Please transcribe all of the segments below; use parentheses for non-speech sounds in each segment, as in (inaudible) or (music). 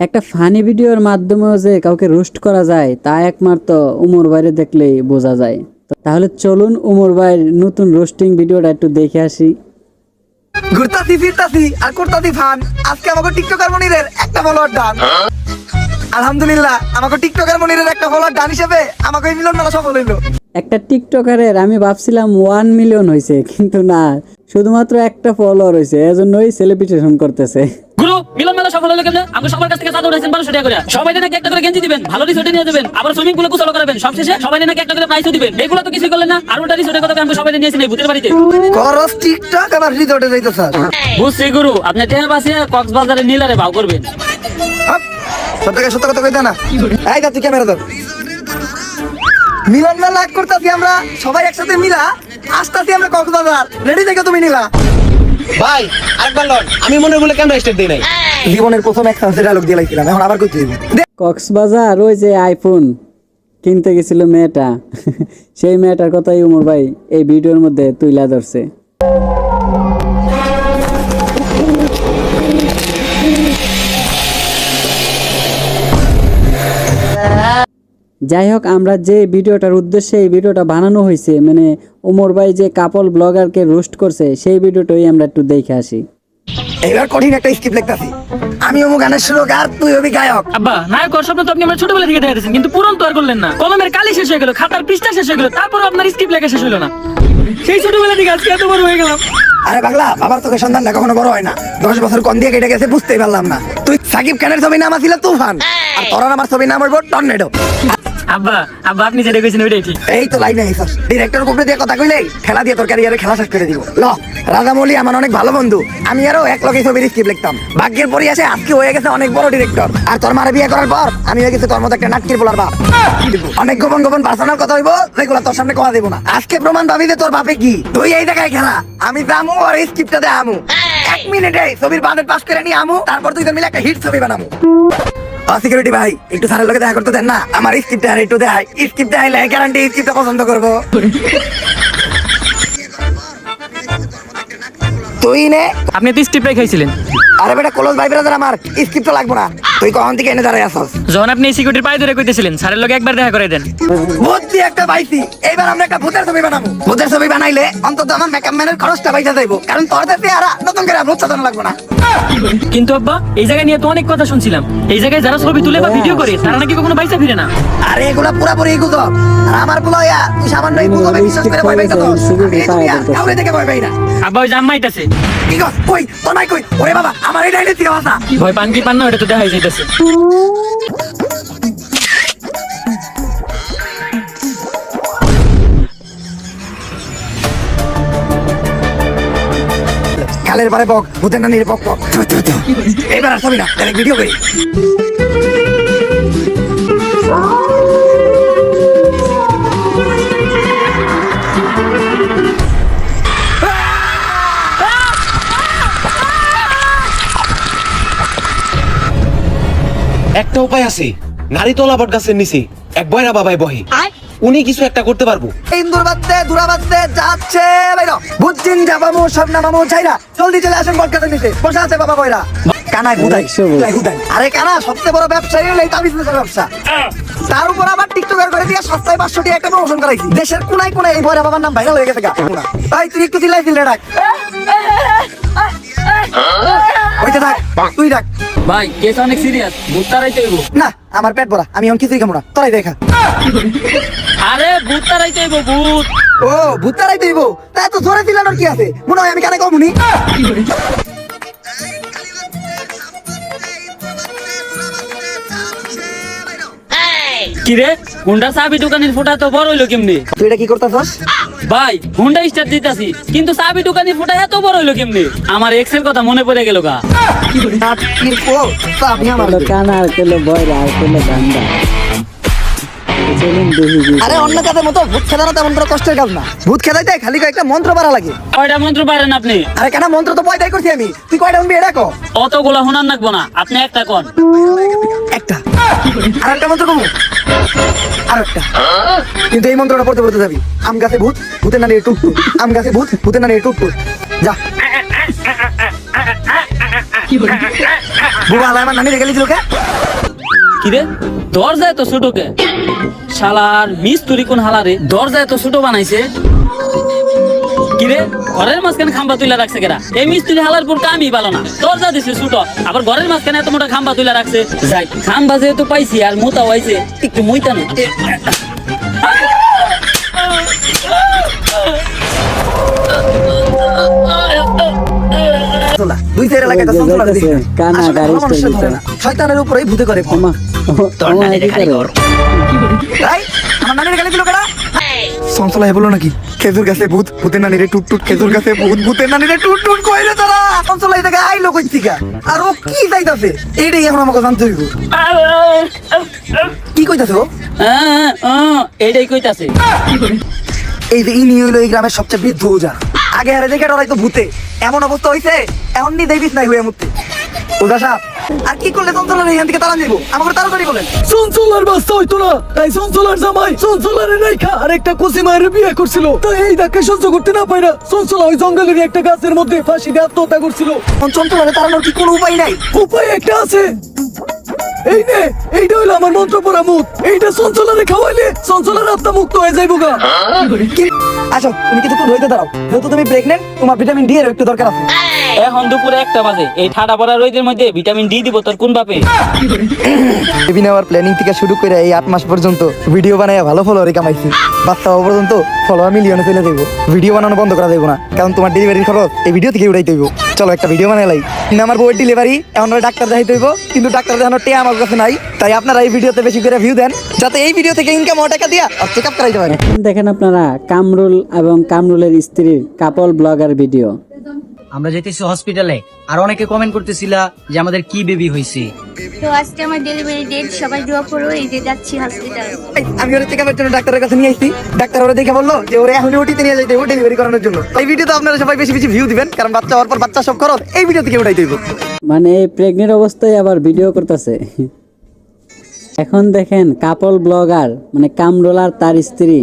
একটা ফানি ভিডিওর মাধ্যমেও যে কাউকে রোস্ট করা যায় তা একমাত্র উমর বাইরে দেখলেই বোঝা যায়। তাহলে চলুন উমর ভাইয়ের নতুন রোস্টিং ভিডিওটা একটু দেখে আসি। ঘুরতাছি ফিরতাছি আর করতাছি ফান। আজকে আমাকে টিকটকার মনিরের একটা ফলোয়ার ডান আলহামদুলিল্লাহ আমাকে টিকটকার মনিরের একটা ফলোয়ার ডান হিসেবে আমাকে মিলন মেলা সফল হইল। একটা টিকটকারের আমি ভাবছিলাম ওয়ান মিলিয়ন হয়েছে কিন্তু না শুধুমাত্র একটা ফলোয়ার হয়েছে এজন্যই সেলিব্রেশন করতেছে। গুরু মিলন মেলা সফল হলো কেমনে? আমরা সবার কাছ থেকে চাঁদা উঠাইছেন বারোশো টাকা করে। সবাই নাকি একটা করে গেঞ্জি দিবেন ভালো রিসোর্টে নিয়ে যাবেন আবার সুইমিং পুলে কুশল করাবেন। সবশেষে সবাই নাকি একটা করে প্রাইসও দিবেন। এগুলো তো কিছুই করলেন না আর ওটা রিসোর্টের কথা আমরা সবাই নিয়েছি এই ভূতের বাড়িতে। করস টিকটক আবার রিজোর্টে যাইতো স্যার। বুঝছি গুরু আপনি টেহা পাশে কক্সবাজারে নীলারে ভাও করবেন। কথা সত্য কথা কইতা না। এই দা তুই ক্যামেরা ধর। মিলন মেলা করতেছি আমরা সবাই একসাথে মিলা আসতেছি আমরা কক্সবাজার। রেডি থেকে তুমি নিলা? ভাই আরেকবার লন। আমি মনে বলে কেন স্টেট দিই নাই। জীবনের প্রথম একটা আলোক দিয়ে লাগছিলাম এখন আবার করতে দিব কক্সবাজার ওই যে আইফোন কিনতে গেছিল মেয়েটা। (laughs) সেই মেয়েটার কথাই উমর ভাই এই ভিডিওর মধ্যে তুইলা ধরছে। যাই হোক আমরা যে ভিডিওটার উদ্দেশ্যে এই ভিডিওটা বানানো হয়েছে মানে উমর ভাই যে কাপল ব্লগারকে রোস্ট করছে সেই ভিডিওটাই আমরা একটু দেখে আসি। এবার কঠিন একটা স্ক্রিপ্ট লিখতাছি আমি অমুক গানের সুরকার তুই হবি গায়ক। আব্বা নায়ক হওয়ার স্বপ্ন তো আপনি আমার ছোটবেলা থেকে দেখেছেন কিন্তু পূরণ তো আর করলেন না। কলমের কালি শেষ হয়ে গেল খাতার পৃষ্ঠা শেষ হয়ে গেল তারপর আপনার স্ক্রিপ্ট লেখা শেষ হলো না। সেই ছোটবেলা থেকে আজকে এত বড় হয়ে গেলাম। আরে পাগলা বাবার তোকে সন্তানটা কখনো বড় হয় না। দশ বছর কম দিয়ে কেটে গেছে বুঝতেই পারলাম না। তুই সাকিব খানের ছবি নাম আছিল তুফান। আর তোর আমার ছবি নাম হইব টর্নেডো। আব্বা আব্বা, আপনি যেটা কইছেন ওইটাই ঠিক। এই তো লাইনে আইসস ডিরেক্টর উপরে দিয়ে কথা কইলে খেলা দিয়ে তোর ক্যারিয়ারে খেলা শেষ করে দিব। ল রাজামৌলি আমার অনেক ভালো বন্ধু। আমি আরও এক লগে ছবির স্ক্রিপ্ট লিখতাম। ভাগ্যের পরিয়াসে আজকে হয়ে গেছে অনেক বড় ডিরেক্টর আর তোর মারে বিয়ে করার পর, আমি হয়ে গেছে তোর মতো একটা নাটকির বলার বাপ। অনেক গোপন গোপন পার্সোনাল কথা হইব যেগুলো তোর সামনে কথা দেবো না। আজকে প্রমাণ পাবি যে তোর বাপে কি। তুই এই জায়গায় খেলা। আমি যামু আর এই স্ক্রিপ্টটা দে আমু। এক মিনিটে ছবির বাজেট পাস করে নিয়ে আমু, তারপর তো মিলে একটা হিট ছবি বানামু। সিকিউরিটি ভাই একটু স্যারের লোকে দেখা করতে দেন না? আমার স্ক্রিপ্ট আর একটু দেখাই। স্ক্রিপ্ট দেখাইলে গ্যারান্টি স্ক্রিপ্টটা পছন্দ করব। তুই নে। আপনি তো স্ক্রিপ্ট রেখেছিলেন। আরে বেটা কলস ভাই ব্রাদার আমার স্ক্রিপ্ট তো লাগবো না। তুই কখন থেকে এনে দাঁড়াই আসস যখন আপনি এই সিকিউরিটির পায়ে ধরে কইতেছিলেন স্যারের লোক একবার দেখা করে দেন। বুদ্ধি একটা পাইছি। এইবার আমরা একটা ভূতের ছবি বানাবো। ভূতের ছবি বানাইলে অন্তত আমার মেকআপ ম্যানের খরচটা পয়সা যাইবো। কারণ তোর দেশে আর নতুন করে ভূত সাজানো লাগবো না। কিন্তু আব্বা এই জায়গায় নিয়ে তো অনেক কথা শুনছিলাম। এই জায়গায় যারা ছবি তুলে বা ভিডিও করে তারা নাকি কখনো পয়সা ফিরে না। আরে এগুলা পুরাপুরি গুজব আর আমার বলয়া তুই সামান্য এই গুজবে বিশ্বাস করে ভয় পাইতা তো এই দুনিয়া কাউরে দেখে ভয় পাই না। আব্বা ওই জাম্মাইতাছে কি গো? কই? তোর নাই কই? ওরে বাবা আমার এই ডাইনে থেকে ভাষা ভয় পান কি পান না ওটা তো দেখাই যাইতেছে। কালের পারে বক ভূতের নানির বক বক। এবার আর ছবি না ভিডিও করি। একটা উপায় আছে। নারী তোলা বট গাছের নিচে এক বয়রা বাবাই বহে। উনি কিছু একটা করতে পারব। ইন্দুর বাদতে দুরা বাদতে যাচ্ছে বাইরো। বুঝছিন যাবামু সব নামামু চাইরা জলদি চলে আসেন বটকাতে নিচে। বসে আছে বাবা বয়রা। বছর। হুদাই, হুদাই। আরে কানা সবচেয়ে বড় ব্যবসায়ী হলো এই বিজনেসের ব্যবসা। তার উপর আবার টিকটকার করে দিয়ে সস্তায় পাঁচশো টাকা একটা প্রমোশন করাইছি। দেশের কোনায় কোনায় এই বয়রা বাবার নাম ভাইরাল হয়ে গেছে গা। ভাই তুই একটু চিল্লাই চিল্লাই ডাক ওইটা ডাক তুই ডাক ভাই কেস অনেক সিরিয়াস ভূত তারাইতে হইব না আমার পেট ভরা। আমি অঙ্কিত খাব না। তোরাই দেখা। আরে ভূত তারাইতে হইব ভূত। ও ভূতারাই দিব তা তো ধরে দিলানোর কি আছে? মনে হয় আমি কানে কমুনি। কি রে হুন্ডা চাবি দোকানের ফোটা তো বড় হইল কেমনি? তুই এটা কি করতেছস? ভাই হুন্ডা স্টার্ট দিতাছি কিন্তু চাবি দোকানের ফোটা এত বড় হইল কেমনি? আমার এক্সের কথা মনে পড়ে গেল গা। আপনি আমার হলো কানা আর কেলো বয়রা আর কেলো গান্ডা আরে অন্য কাজের মতো ভূত খেলানো তেমন কোনো কষ্টের কাজ না। ভূত খেলাইতে খালি কয়েকটা মন্ত্র পারা লাগে। কয়টা মন্ত্র পারেন আপনি? আরে কেন? মন্ত্র তো পয়দাই করছি আমি। তুই কয়টা উনবি এটা কো? অতগুলা শোনান লাগবো না আপনি একটা কোন। একটা। আর একটা মন্ত্র কমু। আর একটা কিন্তু এই মন্ত্রটা পড়তে পড়তে যাবি। আম গাছে ভূত ভূতের নানি টুক আম গাছে ভূত ভূতের নানি টুক যা। বুবা আলাই আমার নানি রেখে কে কিরে? দরজায় তো ছোটকে? শালার মিস্তুরি কোন হালারে? দরজায় তো ছোট বানাইছে? কিরে? ঘরের মাঝখানে খাম্বা তুলে রাখছে কেরা এই মিস্ত্রি হালার পুর কামই ভালো না দরজা দিছে ছোট আবার ঘরের মাঝখানে এত মোটা খাম্বা তুলে রাখছে যাই খাম্বা যেহেতু পাইছি আর মোটা হয়েছে একটু মুইতানো চলা দুই চার এলাকায় তো ওই যে না। কানা গাড়ি। শয়তানের উপরেই ভূতে করে। ওমা তোর নানির গেলে দিল কেডা? হে বলো নাকি? খেজুর গাছে ভূত ভূতের নানিরে টুট টুট খেজুর গাছে ভূত ভূতের নানিরে টুট টুট কইলে তারা থেকে আইলো কই থেকে আর ও কি যাইতাছে এইটাই এখন আমাকে জানতে হইব। কি কইতাছে ও এইটাই কইতাছে। এই যে ইনি হইল এই গ্রামের সবচেয়ে বৃদ্ধ ওজা আগে হারে দেখে ডরাই তো ভূতে। এমন অবস্থা হইছে এখন নি দেবিস নাই হয়ে মুতে ওজা সাহেব আর কি করলে চঞ্চলের এখান থেকে তাড়া যাব আমাকে তাড়াতাড়ি বলেন। সনসলার বাচ্চা হইতো না। তাই সনসলার জামাই সনসলারে রেখা আর একটা কুসি মায়ের বিয়ে করছিল। তাই এই ধাক্কা সহ্য করতে না পাইরা সনসলা ওই জঙ্গলের একটা গাছের মধ্যে ফাঁসি দিয়ে আত্মহত্যা করছিল। চঞ্চলের তাড়ানোর কি কোনো উপায় নাই? উপায় একটা আছে। এই নে এইটা হইল আমার মন্ত্র পড়া মুখ। এইটা সঞ্চলারে খাওয়াইলে সঞ্চলার আত্মা মুক্ত হয়ে যাইব গা। কি- তুমি কিছুক্ষণ হইতে দাঁড়াও। যেহেতু তুমি প্রেগনেন্ট তোমার ভিটামিন ডি এর একটু দরকার আছে। এখন দুপুরে একটা বাজে। এই ঠাডা পড়া রোদের মধ্যে ভিটামিন ডি দিব তোর কোন বাপে? বেবি নেওয়ার প্ল্যানিং থেকে শুরু করে এই আট মাস পর্যন্ত ভিডিও বানায় ভালো ফলোয়ারই কামাইছি। বাচ্চা হওয়া পর্যন্ত ফলোয়ার মিলিয়নে চলে দেবো। ভিডিও বানানো বন্ধ করা দেবো না কারণ তোমার ডেলিভারির খরচ এই ভিডিও থেকে উড়াইতে হইব। চলো একটা ভিডিও বানাই না আমার বউয়ের ডেলিভারি এখন আমরা ডাক্তার দেখাইতে হইব কিন্তু ডাক্তার দেখানোর টেয়া আমার কাছে নাই। তাই আপনারা এই ভিডিওতে বেশি করে ভিউ দেন যাতে এই ভিডিও থেকে ইনকাম হওয়া টাকা দিয়া আর চেক আপ করাইতে পারে। দেখেন আপনারা কামরুল এবং কামরুলের স্ত্রীর কাপল ব্লগার ভিডিও আমরা যেতেছি হসপিটালে আর অনেকে কমেন্ট করতেছিলা যে আমাদের কি বেবি হইছে। তো আজকে আমার ডেলিভারি ডেট সবাই দোয়া করো এই যে যাচ্ছি হসপিটাল আমি ওর চেক আপের জন্য ডাক্তারের কাছে নিয়ে আসছি। ডাক্তার ওরা দেখে বলল যে ওরা এখন ওটিতে নিয়ে যাইতে ডেলিভারি করানোর জন্য। এই ভিডিওতে আপনারা সবাই বেশি বেশি ভিউ দিবেন কারণ বাচ্চা হওয়ার পর বাচ্চা সব খরচ এই ভিডিও থেকে উঠাইতে হইব। মানে প্রেগনেন্ট অবস্থায় আবার ভিডিও করতেছে। এখন দেখেন কাপল ব্লগার মানে কামরুল আর তার স্ত্রী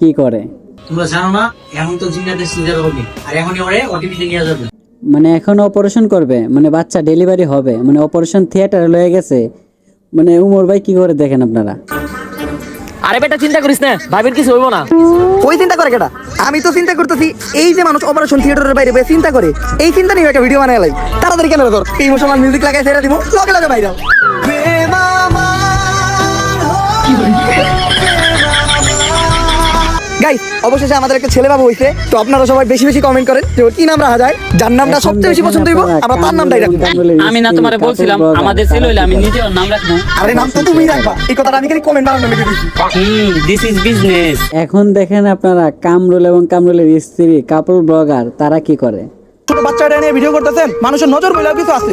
কি করে? তোমরা জানো না এখন তো জিনাদের সিজার হবে আর এখনই ওরে ওটিপিতে নিয়ে যাবে। মানে এখন অপারেশন করবে মানে বাচ্চা ডেলিভারি হবে মানে অপারেশন থিয়েটারে লয়ে গেছে। মানে উমর ভাই কি করে দেখেন আপনারা? আরে বেটা চিন্তা করিস না ভাবির কিছু হইব না। ওই চিন্তা করে কেটা আমি তো চিন্তা করতেছি এই যে মানুষ অপারেশন থিয়েটারের বাইরে বসে চিন্তা করে এই চিন্তা নিয়ে একটা ভিডিও বানাই লাই তাড়াতাড়ি কেন ধর এই ইমোশনাল মিউজিক লাগাই ছেড়ে দিব লগে লগে বাইরে গাই অবশেষে আমাদের একটা ছেলে বাবু হইছে। তো আপনারা সবাই বেশি বেশি কমেন্ট করেন যে ওর কি নাম রাখা যায়? যার নামটা এখন সবচেয়ে বেশি দেখেন পছন্দ হইব আমরা তার নামটাই রাখব। আমি না তোমারে বলছিলাম আমাদের ছেলে হইলে আমি নিজেও নাম রাখব। আরে নাম তো তুমি রাখবা। এই কথাটা আমি খালি কমেন্ট বানানো লিখে দিচ্ছি হুম দিস ইজ বিজনেস এখন দেখেন আপনারা কামরুল এবং কামরুলের স্ত্রী কাপল ব্লগার তারা কি করে? ছোট বাচ্চাটা নিয়ে ভিডিও করতেছেন মানুষের নজর বলে কিছু আছে।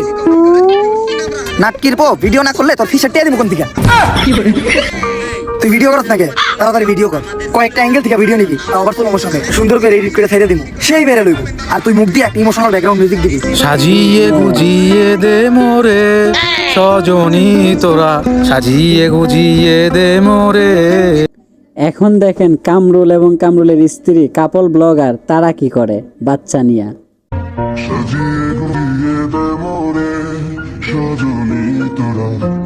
নাটকির পো ভিডিও না করলে তোর ফিসের টিয়া দিব কোন থেকে তুই ভিডিও করছ নাকি? তাড়াতাড়ি ভিডিও কর। কয়েকটা অ্যাঙ্গেল থেকে ভিডিও নিবি আবার তোর অবশ্যই সুন্দর করে এডিট করে ছেড়ে দিব। সেই বেড়ে লইব। আর তুই মুখ দিয়ে একটা ইমোশনাল ব্যাকগ্রাউন্ড মিউজিক দিবি। সাজিয়ে গুজিয়ে দে মোরে সজনী তোরা। সাজিয়ে গুজিয়ে দে মোরে। এখন দেখেন কামরুল এবং কামরুলের স্ত্রী কাপল ব্লগার তারা কি করে? বাচ্চা নিয়ে। তো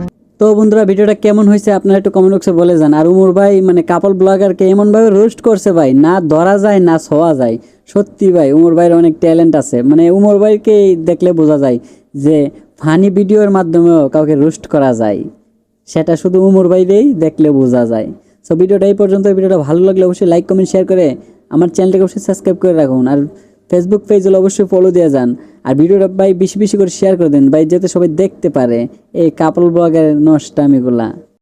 বন্ধুরা, ভিডিওটা কেমন হয়েছে আপনারা একটু কমেন্ট বক্সে বলে যান আর উমর ভাই মানে কাপল ব্লগারকে এমন ভাবে রোস্ট করছে ভাই, না ধরা যায়, না ছোঁয়া যায়। সত্যি ভাই, উমর ভাইয়ের অনেক ট্যালেন্ট আছে। মানে উমর ভাইকে দেখলে বোঝা যায় যে ফানি ভিডিওর মাধ্যমেও কাউকে রোস্ট করা যায়। সেটা শুধু উমর বাইরেই দেখলে বোঝা যায়। সো ভিডিওটা এই পর্যন্ত। ভিডিওটা ভালো লাগলে অবশ্যই লাইক কমেন্ট শেয়ার করে আমার চ্যানেলটাকে অবশ্যই সাবস্ক্রাইব করে রাখুন। আর ফেসবুক পেজ হলে অবশ্যই ফলো দিয়ে যান। আর ভিডিওটা ভাই বেশি বেশি করে শেয়ার করে দেন, ভাই, যাতে সবাই দেখতে পারে এই কাপল ব্লগের নষ্টামিগুলা।